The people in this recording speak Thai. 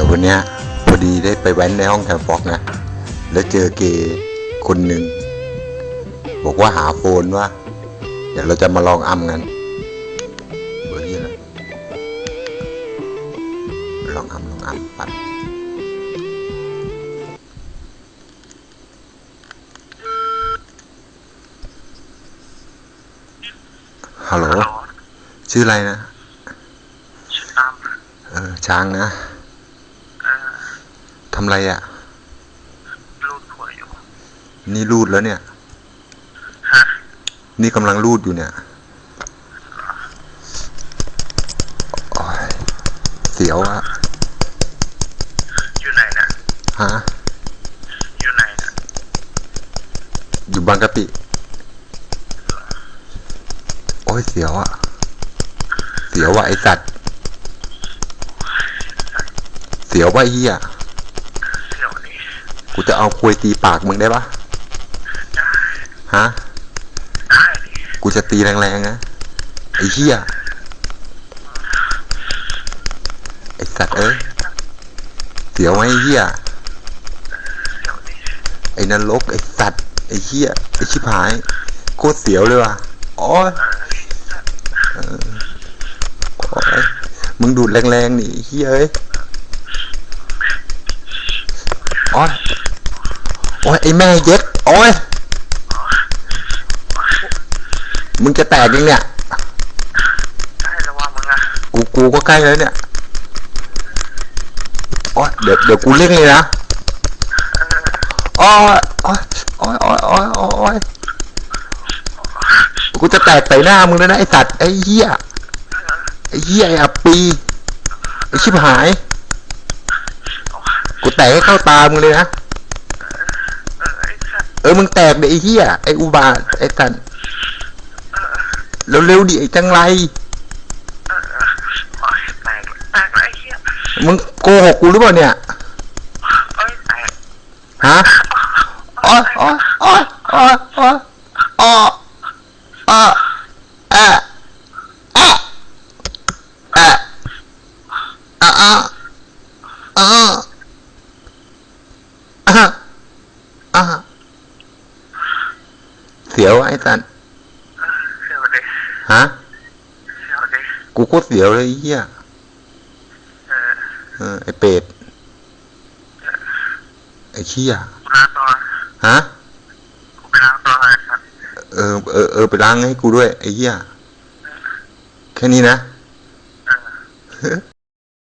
ดี๋ยววันเนี้ยพอดีได้ไปแว้นในห้องแถวฟอกนะ แล้วเจอเกย์คนหนึ่ง บอกว่าหาโฟนว่า เดี๋ยวเราจะมาลองอ้ำกันเบอร์ยี่นะลองอ้ำลองอ้ำปัดฮัลโหล ชื่ออะไรนะชื่อตั้มเออช้างนะเออ ทำไรอะ่ะ รูดหัวอยู่ นี่รูดแล้วเนี่ย ฮะ นี่กำลังรูดอยู่เนี่ยโอ้ยเสียวอะอยู่ไหนนะฮะ อยู่ไหนนะอยู่บางกะปิ โอ้ยเสียวอะเสียวว่ะไอสัตว์ เสียวว่ะไอ้เหี้ยเที่ยวนี้ กูจะเอาคุยตีปากมึงได้ปะฮะ กูจะตีแรงๆนะ ไอ้เหี้ย ไอสัตว์เอ้ย เสียวไหมไอ้เหี้ย ไอ้นรกไอ้สัตว์ ไอ้เหี้ย ไอ้ชิบหาย โคตรเสียวเลยว่ะอ้ยเออมึงดูดแรงๆนี่เหี้ยเอ้ยโอ้ยโอ้ยไอ้แม่เย็ดโอ้ยมึงจะแตกยังเนี่ยได้แล้วว่ามึงอะกูกูก็ใกล้แล้วเนี่ยโอ้ยเดี๋ยวเดี๋ยวกูเร่งเลยนะโอ้ยโอ้ยโอ้ยโอ้ยโอ้ยโอ้ยโอ้ยกูจะแตกใส่หน้ามึงแล้วนะไอสัตว์ไอเหี้ยไอเหี้ยไออับปีไอชิบหาย กูแตกให้เข้าตามึงเลยนะเออไอ้สัตว์เออมึงแตกเดยไอเหี้ยไออุบาทไอสัตว์เร็วๆดิไอจังไรเออโอ้ยแตกแตกแล้วไอ้เหี้ยมึงโกหกกูหรือเปล่าเนี่ยเอ้ยแตกฮะอ้ยโอ้ยโอ้ยโอ้ยโอ้ยโอ้ยโอ้ยเอะเอะเออะอะอะอะอะเสี ยวไอ้สันเออเที่ยวดิฮะเที่ยวดิกูโคตรเสียวเลยไอ้เหี้ยเออเออไอ้เป็ดไอ้เขี้ยกูล้างตัวฮะกูไปล้างตัวไอ้สัตว์เออเออเออไปล้างให้กูด้วยไอ้เหี้ยแค่นี้นะเออ